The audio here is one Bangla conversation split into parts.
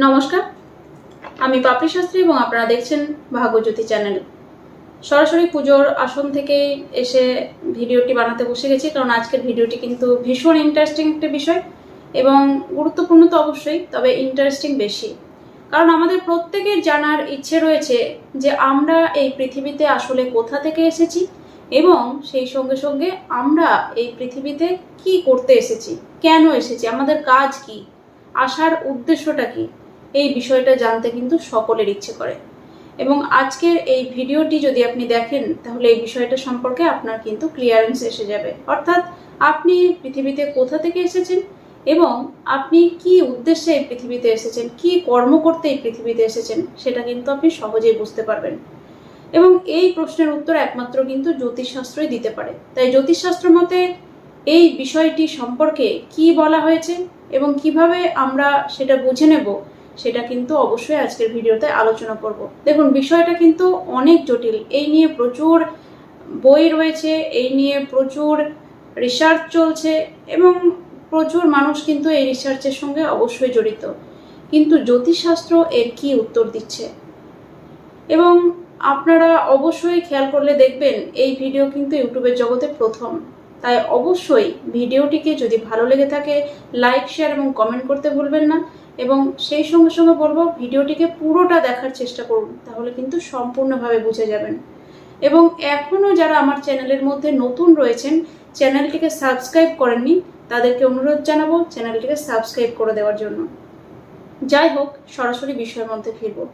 নমস্কার। আমি পাপড়ি শাস্ত্রী এবং আপনারা দেখছেন ভাগ্যজ্যোতি চ্যানেল। সরাসরি পুজোর আসন থেকে এসে ভিডিওটি বানাতে বসে গেছি, কারণ আজকের ভিডিওটি কিন্তু ভীষণ ইন্টারেস্টিং একটা বিষয় এবং গুরুত্বপূর্ণ তো অবশ্যই, তবে ইন্টারেস্টিং বেশি। কারণ আমাদের প্রত্যেকের জানার ইচ্ছে রয়েছে যে আমরা এই পৃথিবীতে আসলে কোথা থেকে এসেছি এবং সেই সঙ্গে সঙ্গে আমরা এই পৃথিবীতে কি করতে এসেছি, কেন এসেছি, আমাদের কাজ কি, আসার উদ্দেশ্যটা কি এই বিষয়টা জানতে কিন্তু সকলের ইচ্ছে করে। এবং আজকের এই ভিডিওটি যদি আপনি দেখেন, তাহলে এই বিষয়টা সম্পর্কে আপনার কিন্তু ক্লিয়ারেন্স এসে যাবে। অর্থাৎ আপনি পৃথিবীতে কোথা থেকে এসেছেন এবং আপনি কি উদ্দেশ্যে এই পৃথিবীতে এসেছেন, কি কর্ম করতে এই পৃথিবীতে এসেছেন, সেটা কিন্তু আপনি সহজেই বুঝতে পারবেন। এবং এই প্রশ্নের উত্তর একমাত্র কিন্তু জ্যোতিষশাস্ত্রই দিতে পারে। তাই জ্যোতিষশাস্ত্র মতে এই বিষয়টি সম্পর্কে কি বলা হয়েছে এবং কীভাবে আমরা সেটা বুঝে নেব সেটা কিন্তু অবশ্যই আজকের ভিডিওতে আলোচনা করব। দেখুন, বিষয়টা কিন্তু অনেক জটিল। এই নিয়ে প্রচুর বই রয়েছে, এই নিয়ে প্রচুর রিসার্চ চলছে এবং প্রচুর মানুষ কিন্তু এই রিসার্চের সঙ্গে অবশ্যই জড়িত। কিন্তু জ্যোতিষশাস্ত্র এর কি উত্তর দিচ্ছে? এবং আপনারা অবশ্যই খেয়াল করলে দেখবেন, এই ভিডিও কিন্তু ইউটিউবের জগতে প্রথম। তাই অবশ্যই ভিডিওটিকে যদি ভালো লেগে থাকে লাইক শেয়ার এবং কমেন্ট করতে ভুলবেন না। এবং সেই সঙ্গে সঙ্গে বলব, ভিডিওটিকে পুরোটা দেখার চেষ্টা করুন, তাহলে কিন্তু সম্পূর্ণভাবে বুঝে যাবেন। এবং এখনও যারা আমার চ্যানেলের মধ্যে নতুন রয়েছেন, চ্যানেলটিকে সাবস্ক্রাইব করেননি, তাদেরকে অনুরোধ জানাব চ্যানেলটিকে সাবস্ক্রাইব করে দেওয়ার জন্য। যাই হোক, সরাসরি বিষয়ের মধ্যে ফিরব।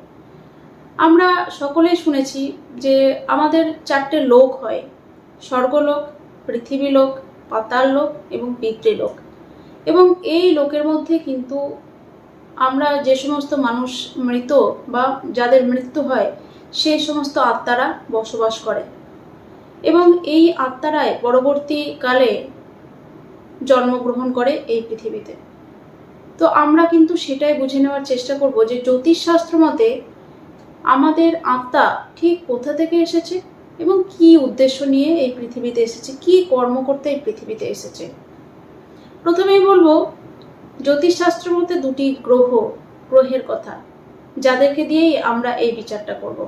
আমরা সকলেই শুনেছি যে আমাদের চারটে লোক হয়, স্বর্গলোক, পৃথিবীলোক পাতাল লোক এবং পিতৃলোক। এবং এই লোকের মধ্যে কিন্তু আমরা যে সমস্ত মানুষ মৃত বা যাদের মৃত্যু হয়, সেই সমস্ত আত্মারা বসবাস করে। এবং এই আত্মারাই পরবর্তীকালে জন্মগ্রহণ করে এই পৃথিবীতে। তো আমরা কিন্তু সেটাই বুঝে নেওয়ার চেষ্টা করব যে জ্যোতিষশাস্ত্র মতে আমাদের আত্মা ঠিক কোথা থেকে এসেছে এবং কি উদ্দেশ্য নিয়ে এই পৃথিবীতে এসেছে, কি কর্ম করতে এই পৃথিবীতে এসেছে। প্রথমেই বলব জ্যোতিষশাস্ত্র মতে দুটি গ্রহ, গ্রহের কথা। যাদেরকে দিয়েই আমরা এই বিচারটা করব।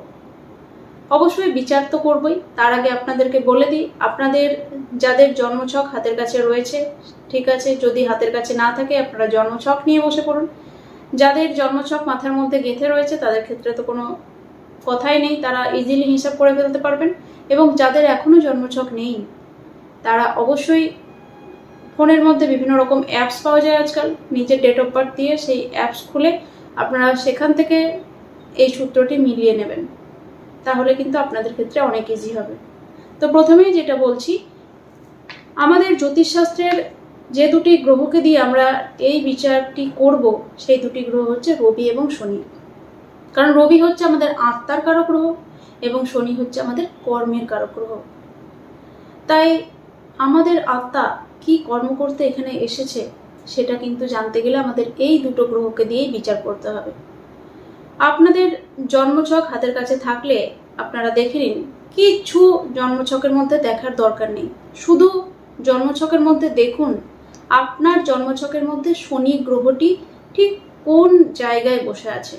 অবশ্যই বিচার তো করবই। তার আগে আপনাদেরকে বলে দিই, আপনাদের যাদের জন্মছক হাতের কাছে রয়েছে, ঠিক আছে, যদি হাতের কাছে না থাকে, আপনারা জন্মছক নিয়ে বসে পড়ুন। যাদের জন্মছক মাথার মধ্যে গেঁথে রয়েছে, তাদের ক্ষেত্রে তো কোনো কথাই নেই। তারা ইজিলি হিসাব করে ফেলতে পারবেন। এবং যাদের এখনও জন্মছক নেই, তারা অবশ্যই ফোনের মধ্যে বিভিন্ন রকম অ্যাপস পাওয়া যায় আজকাল। নিজের ডেট অফ বার্থ দিয়ে সেই অ্যাপস খুলে আপনারা সেখান থেকে এই সূত্রটি মিলিয়ে নেবেন। তাহলে কিন্তু আপনাদের ক্ষেত্রে অনেক ইজি হবে। তো প্রথমেই যেটা বলছি, আমাদের জ্যোতিষশাস্ত্রের যে দুটি গ্রহকে দিয়ে আমরা এই বিচারটি করব, সেই দুটি গ্রহ হচ্ছে রবি এবং শনি। কারণ রবি হচ্ছে আমাদের আত্মার কারক গ্রহ এবং শনি হচ্ছে আমাদের কর্মের কারক গ্রহ। তাই আমাদের আত্মা কি কর্ম করতে এখানে এসেছে, সেটা কিন্তু জানতে গেলে আমাদের এই দুটো গ্রহকে দিয়েই বিচার করতে হবে। আপনাদের জন্মছক হাতের কাছে থাকলে আপনারা দেখে নিন কিচ্ছু জন্মছকের মধ্যে দেখার দরকার নেই। শুধু জন্মছকের মধ্যে দেখুন, আপনার জন্মছকের মধ্যে শনি গ্রহটি ঠিক কোন জায়গায় বসে আছে।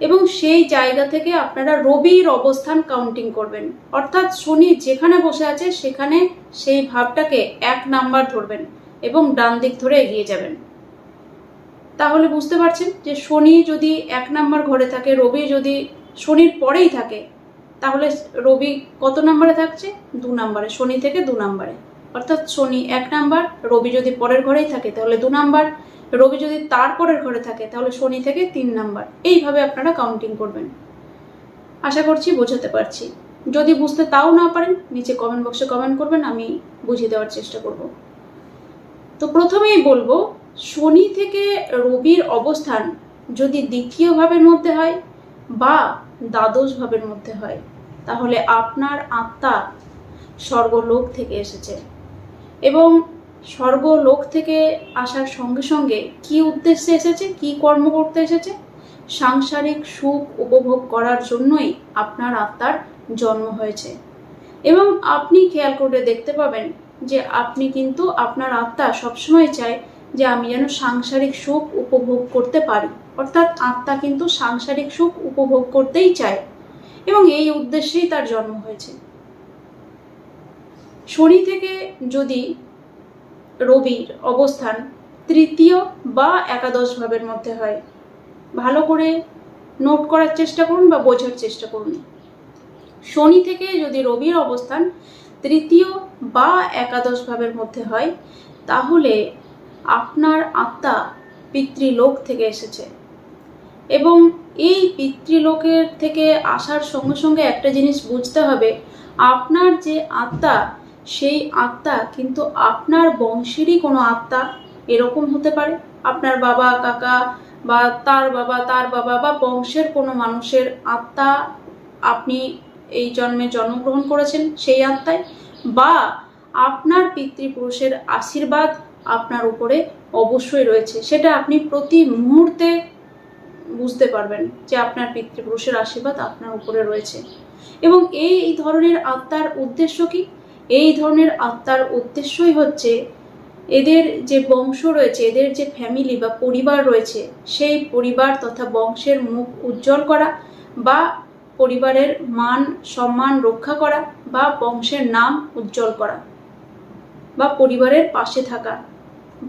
এবং সেই জায়গা থেকে আপনারা রবির অবস্থান কাউন্টিং করবেন। অর্থাৎ শনি যেখানে বসে আছে, সেখানে সেই ভাবটাকে এক নাম্বার ধরবেন এবং ডান দিক ধরে এগিয়ে যাবেন। তাহলে বুঝতে পারছেন যে শনি যদি এক নাম্বার ঘরে থাকে, রবি যদি শনির পরেই থাকে, তাহলে রবি কত নাম্বারে থাকছে? দু নাম্বারে, শনি থেকে দু নাম্বারে। অর্থাৎ শনি এক নাম্বার, রবি যদি পরের ঘরেই থাকে, তাহলে দু নাম্বার। রবি যদি তারপরের ঘরে থাকে, তাহলে শনি থেকে তিন নাম্বার। এইভাবে আপনারা কাউন্টিং করবেন। আশা করছি বোঝাতে পারছি। যদি বুঝতে তাও না পারেন, নিচে কমেন্ট বক্সে কমেন্ট করবেন, আমি বুঝিয়ে দেওয়ার চেষ্টা করব। তো প্রথমেই বলব, শনি থেকে রবির অবস্থান যদি দ্বিতীয় ভাবের মধ্যে হয় বা দ্বাদশ ভাবের মধ্যে হয়, তাহলে আপনার আত্মা স্বর্গলোক থেকে এসেছে। এবং স্বর্গলোক থেকে আসার সঙ্গে সঙ্গে কি উদ্দেশ্যে এসেছে, কি কর্ম করতে এসেছে? সাংসারিক সুখ উপভোগ করার জন্যই আপনার আত্মার জন্ম হয়েছে। এবং আপনি খেয়াল করে দেখতে পাবেন যে আপনি কিন্তু আপনার আত্মা সবসময় চায় যে আমি যেন সাংসারিক সুখ উপভোগ করতে পারি। অর্থাৎ আত্মা কিন্তু সাংসারিক সুখ উপভোগ করতেই চায় এবং এই উদ্দেশ্যেই তার জন্ম হয়েছে। শনি থেকে যদি রবির অবস্থান তৃতীয় বা একাদশ ভাবের মধ্যে হয়। ভালো করে নোট করার চেষ্টা করুন বা বোঝার চেষ্টা করুন। শনি থেকে যদি রবির অবস্থান তৃতীয় বা একাদশ ভাবের মধ্যে হয়, তাহলে আপনার আত্মা পিতৃলোক থেকে এসেছে। এবং এই পিতৃলোকের থেকে আসার সঙ্গে সঙ্গে একটা জিনিস বুঝতে হবে, আপনার যে আত্মা সেই আত্মা কিন্তু আপনার বংশেরই কোনো আত্মা। এরকম হতে পারে। আপনার বাবা, কাকা বা তার বাবা তার বাবা বা বংশের কোনো মানুষের আত্মা আপনি এই জন্মে জন্মগ্রহণ করেছেন সেই আত্মায় বা আপনার পিতৃপুরুষের আশীর্বাদ আপনার উপরে অবশ্যই রয়েছে। সেটা আপনি প্রতি মুহূর্তে বুঝতে পারবেন যে আপনার পিতৃপুরুষের আশীর্বাদ আপনার উপরে রয়েছে। এবং এই ধরনের আত্মার উদ্দেশ্য কি? এই ধরনের আত্মার উদ্দেশ্যই হচ্ছে এদের যে বংশ রয়েছে, এদের যে ফ্যামিলি বা পরিবার রয়েছে, সেই পরিবার তথা বংশের মুখ উজ্জ্বল করা বা পরিবারের মান সম্মান রক্ষা করা বা বংশের নাম উজ্জ্বল করা বা পরিবারের পাশে থাকা,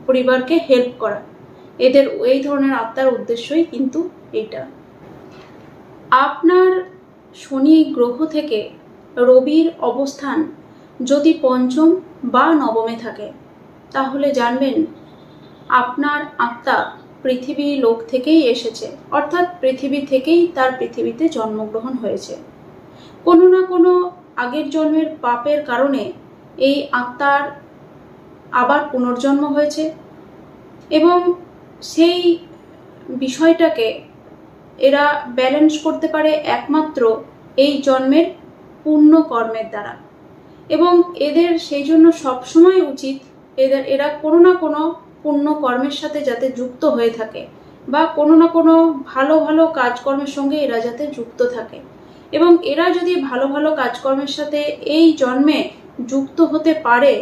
পরিবারকে হেল্প করা। এদের এই ধরনের আত্মার উদ্দেশ্যই কিন্তু এটা আপনার শনি গ্রহ থেকে রবির অবস্থান যদি পঞ্চম বা নবমে থাকে, তাহলে জানবেন আপনার আত্মা পৃথিবী লোক থেকেই এসেছে, অর্থাৎ পৃথিবী থেকেই তার পৃথিবীতে জন্মগ্রহণ হয়েছে। কোনো না কোনো আগের জন্মের পাপের কারণে এই আত্মার আবার পুনর্জন্ম হয়েছে এবং সেই বিষয়টাকে এরা ব্যালেন্স করতে পারে একমাত্র এই জন্মের পুণ্য কর্মের দ্বারা। এবং এদের সেই জন্য সবসময় উচিত এদের, এরা কোনো না কোনো পুণ্য কর্মের সাথে যাতে যুক্ত হয়ে থাকে বা কোনো না কোনো ভালো ভালো কাজকর্মের সঙ্গে এরা যাতে যুক্ত থাকে। এবং এরা যদি ভালো ভালো কাজকর্মের সাথে এই জন্মে যুক্ত হতে পারে,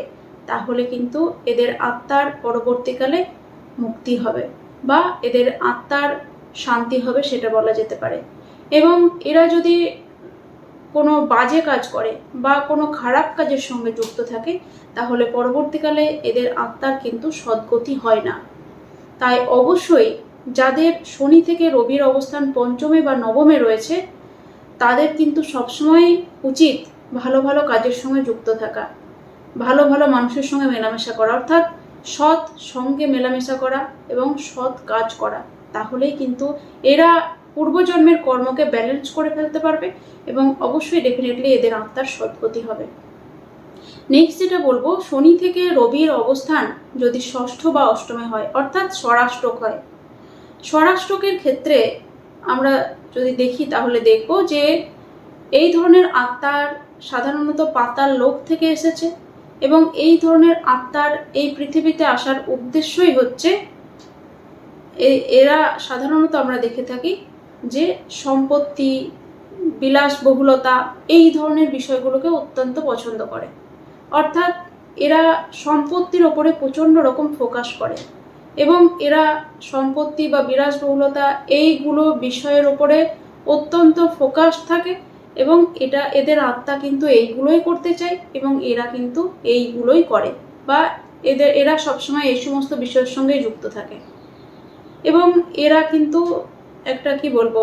তাহলে কিন্তু এদের আত্মার পরবর্তীকালে মুক্তি হবে বা এদের আত্মার শান্তি হবে সেটা বলা যেতে পারে। এবং এরা যদি কোনো বাজে কাজ করে বা কোনো খারাপ কাজের সঙ্গে যুক্ত থাকে, তাহলে পরবর্তীকালে এদের আত্মার কিন্তু সদ্গতি হয় না। তাই অবশ্যই যাদের শনি থেকে রবির অবস্থান পঞ্চমে বা নবমে রয়েছে, তাদের কিন্তু সবসময় উচিত ভালো ভালো কাজের সঙ্গে যুক্ত থাকা। ভালো ভালো মানুষের সঙ্গে মেলামেশা করা, অর্থাৎ সৎ সঙ্গে মেলামেশা করা এবং সৎ কাজ করা, তাহলেই কিন্তু এরা পূর্বজন্মের কর্মকে ব্যালেন্স করে ফেলতে পারবে এবং অবশ্যই ডেফিনেটলি এদের আত্মার সদ্গতি হবে। নেক্সট যেটা বলব, শনি থেকে রবির অবস্থান যদি ষষ্ঠ বা অষ্টমে হয়, অর্থাৎ স্বরাষ্ট্রক হয়। স্বরাষ্ট্রকের ক্ষেত্রে আমরা যদি দেখি তাহলে দেখব যে এই ধরনের আত্মার সাধারণত পাতাল লোক থেকে এসেছে এবং এই ধরনের আত্মার এই পৃথিবীতে আসার উদ্দেশ্যই হচ্ছে এরা সাধারণত আমরা দেখে থাকি যে সম্পত্তি, বিলাসবহুলতা এই ধরনের বিষয়গুলোকে অত্যন্ত পছন্দ করে। অর্থাৎ এরা সম্পত্তির ওপরে প্রচণ্ড রকম ফোকাস করে এবং এরা সম্পত্তি বা বিলাসবহুলতা এইগুলো বিষয়ের ওপরে অত্যন্ত ফোকাস থাকে এবং এটা এদের আত্মা কিন্তু এইগুলোই করতে চায় এবং এরা কিন্তু এইগুলোই করে বা এদের, এরা সবসময় এই সমস্ত বিষয়ের সঙ্গে যুক্ত থাকে। এবং এরা কিন্তু একটা কি বলব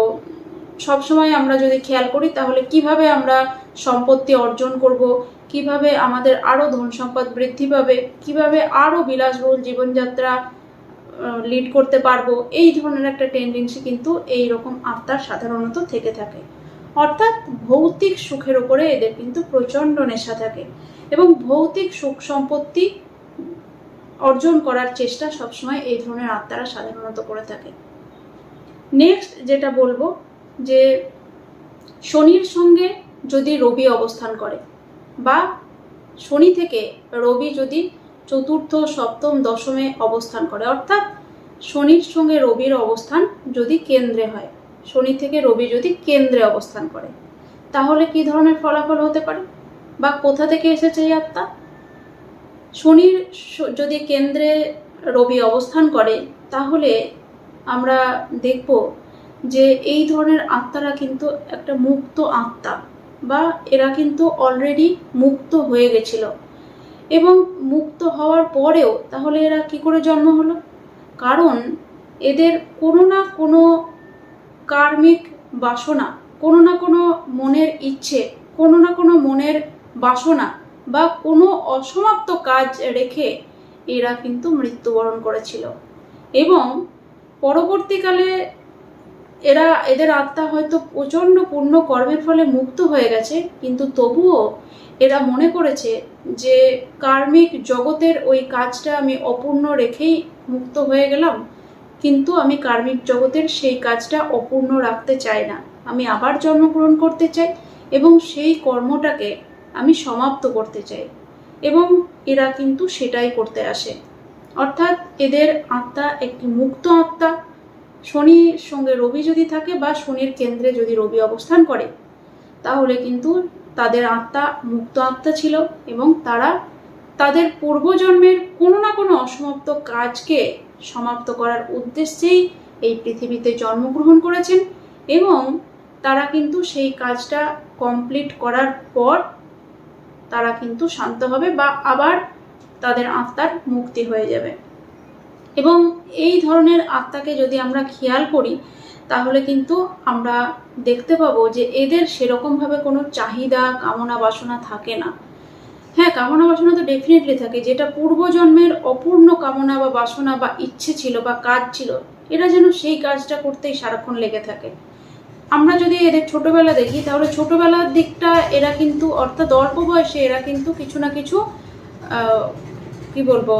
সবসময় আমরা যদি খেয়াল করি তাহলে কীভাবে আমরা সম্পত্তি অর্জন করব, কীভাবে আমাদের আরও ধন সম্পদ বৃদ্ধি পাবে, কীভাবে আরও বিলাসবহুল জীবনযাত্রা লিড করতে পারব, এই ধরনের একটা টেন্ডেন্সি কিন্তু এই রকম আত্মার সাধারণত থেকে থাকে। অর্থাৎ ভৌতিক সুখের ওপরে এদের কিন্তু প্রচণ্ড নেশা থাকে এবং ভৌতিক সুখ সম্পত্তি অর্জন করার চেষ্টা সবসময় এই ধরনের আত্মারা সাধারণত করে থাকে। নেক্সট যেটা বলব, যে শনির সঙ্গে যদি রবি অবস্থান করে, বা শনি থেকে রবি যদি চতুর্থ, সপ্তম, দশমে অবস্থান করে, অর্থাৎ শনির সঙ্গে রবির অবস্থান যদি কেন্দ্রে হয়, শনি থেকে রবি যদি কেন্দ্রে অবস্থান করে, তাহলে কি ধরনের ফলাফল হতে পারে? বা কোথা থেকে এসেছে এই আত্মা? শনির যদি কেন্দ্রে রবি অবস্থান করে, তাহলে আমরা দেখব যে এই ধরনের আত্মারা কিন্তু একটা মুক্ত আত্মা বা এরা কিন্তু অলরেডি মুক্ত হয়ে গেছিল। এবং মুক্ত হওয়ার পরেও তাহলে এরা কি করে জন্ম হলো? কারণ এদের কোনো না কোনো কার্মিক বাসনা, কোনো না কোনো মনের ইচ্ছে, কোনো না কোনো মনের বাসনা বা কোনো অসমাপ্ত কাজ রেখে এরা কিন্তু মৃত্যুবরণ করেছিল। এবং পরবর্তীকালে এরা, এদের আত্মা হয়তো প্রচণ্ড পূর্ণ কর্মের ফলে মুক্ত হয়ে গেছে, কিন্তু তবুও এরা মনে করেছে যে কার্মিক জগতের ওই কাজটা আমি অপূর্ণ রেখেই মুক্ত হয়ে গেলাম, কিন্তু আমি কার্মিক জগতের সেই কাজটা অপূর্ণ রাখতে চাই না। আমি আবার জন্মগ্রহণ করতে চাই এবং সেই কর্মটাকে আমি সমাপ্ত করতে চাই। এবং এরা কিন্তু সেটাই করতে আসে। অর্থাৎ এদের আত্মা একটি মুক্ত আত্মা। শনির সঙ্গে রবি যদি থাকে বা শনির কেন্দ্রে যদি রবি অবস্থান করে, তাহলে কিন্তু তাদের আত্মা মুক্ত আত্মা ছিল এবং তারা তাদের পূর্বজন্মের কোনো না কোনো অসমাপ্ত কাজকে সমাপ্ত করার উদ্দেশ্যেই এই পৃথিবীতে জন্মগ্রহণ করেছেন এবং তারা কিন্তু সেই কাজটা কমপ্লিট করার পর তারা কিন্তু শান্ত হবে বা আবার তাদের আত্মার মুক্তি হয়ে যাবে। এবং এই ধরনের আত্মাকে যদি আমরা খেয়াল করি, তাহলে কিন্তু আমরা দেখতে পাবো যে এদের সেরকমভাবে কোনো চাহিদা, কামনা বাসনা থাকে না। হ্যাঁ কামনা বাসনা তো ডেফিনেটলি থাকে। যেটা পূর্বজন্মের অপূর্ণ কামনা বা বাসনা বা ইচ্ছে ছিল বা কাজ ছিল, এরা যেন সেই কাজটা করতেই সারাক্ষণ লেগে থাকে। আমরা যদি এদের ছোটবেলা দেখি, তাহলে ছোটবেলার দিকটা এরা কিন্তু, অর্থাৎ অল্প বয়সে এরা কিন্তু কিছু না কিছু কি বলব,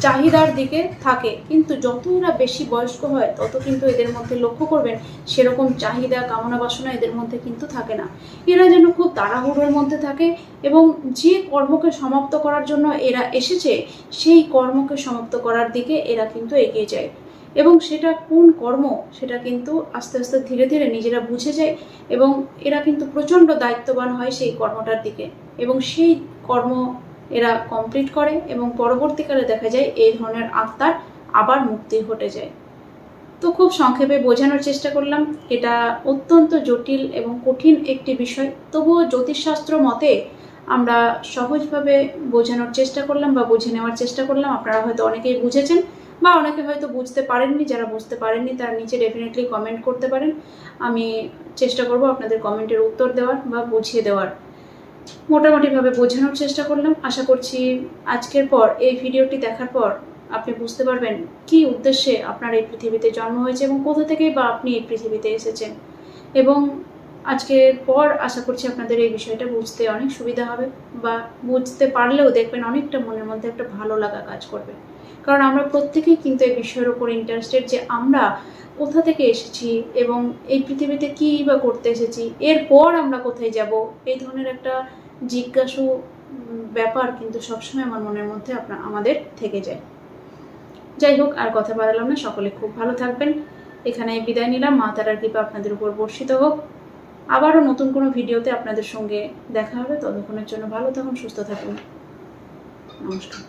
চাহিদার দিকে থাকে। কিন্তু যত এরা বেশি বয়স্ক হয়, তত কিন্তু এদের মধ্যে লক্ষ্য করবেন, সেরকম চাহিদা, কামনা, বাসনা এদের মধ্যে কিন্তু থাকে না। এরা যেন খুব তাড়াহুড়োর মধ্যে থাকে এবং যে কর্মকে সমাপ্ত করার জন্য এরা এসেছে, সেই কর্মকে সমাপ্ত করার দিকে এরা কিন্তু এগিয়ে যায়। এবং সেটা কোন কর্ম, সেটা কিন্তু আস্তে আস্তে ধীরে ধীরে নিজেরা বুঝে যায় এবং এরা কিন্তু প্রচণ্ড দায়িত্ববান হয় সেই কর্মটার দিকে। এবং সেই কর্ম এরা কমপ্লিট করে এবং পরবর্তীকালে দেখা যায় এই ধরনের আত্মার আবার মুক্তি ঘটে যায়। তো খুব সংক্ষেপে বোঝানোর চেষ্টা করলাম, এটা অত্যন্ত জটিল এবং কঠিন একটি বিষয়। তবুও জ্যোতিষশাস্ত্র মতে আমরা সহজভাবে বোঝানোর চেষ্টা করলাম বা বুঝে নেওয়ার চেষ্টা করলাম। আপনারা হয়তো অনেকেই বুঝেছেন বা অনেকে হয়তো বুঝতে পারেননি, যারা বুঝতে পারেননি তারা নিচে ডেফিনেটলি কমেন্ট করতে পারেন। আমি চেষ্টা করব আপনাদের কমেন্টের উত্তর দেওয়ার বা বুঝিয়ে দেওয়ার। মোটামুটিভাবে বোঝানোর চেষ্টা করলাম। আশা করছি আজকের পর, এই ভিডিওটি দেখার পর আপনি বুঝতে পারবেন কি উদ্দেশ্যে আপনার এই পৃথিবীতে জন্ম হয়েছে এবং কোথা থেকেই বা আপনি এই পৃথিবীতে এসেছেন। এবং আজকের পর আশা করছি আপনাদের এই বিষয়টা বুঝতে অনেক সুবিধা হবে বা বুঝতে পারলেও দেখবেন অনেকটা মনের মধ্যে একটা ভালো লাগা কাজ করবে। কারণ আমরা প্রত্যেকেই কিন্তু এই বিষয়ের ওপর ইন্টারেস্টেড যে আমরা কোথা থেকে এসেছি এবং এই পৃথিবীতে কী বা করতে এসেছি, এরপর আমরা কোথায় যাব, এই ধরনের একটা জিজ্ঞাসু ব্যাপার কিন্তু সবসময় আমার মনের মধ্যে আপনার আমাদের থেকে যায়। যাই হোক, আর কথা বাড়ালাম না, সকলে খুব ভালো থাকবেন। এখানে বিদায় নিলাম। মা তারার কৃপা আপনাদের উপর বর্ষিত হোক। আবারও নতুন কোনো ভিডিওতে আপনাদের সঙ্গে দেখা হবে। ততক্ষণের জন্য ভালো থাকুন, সুস্থ থাকুন। নমস্কার।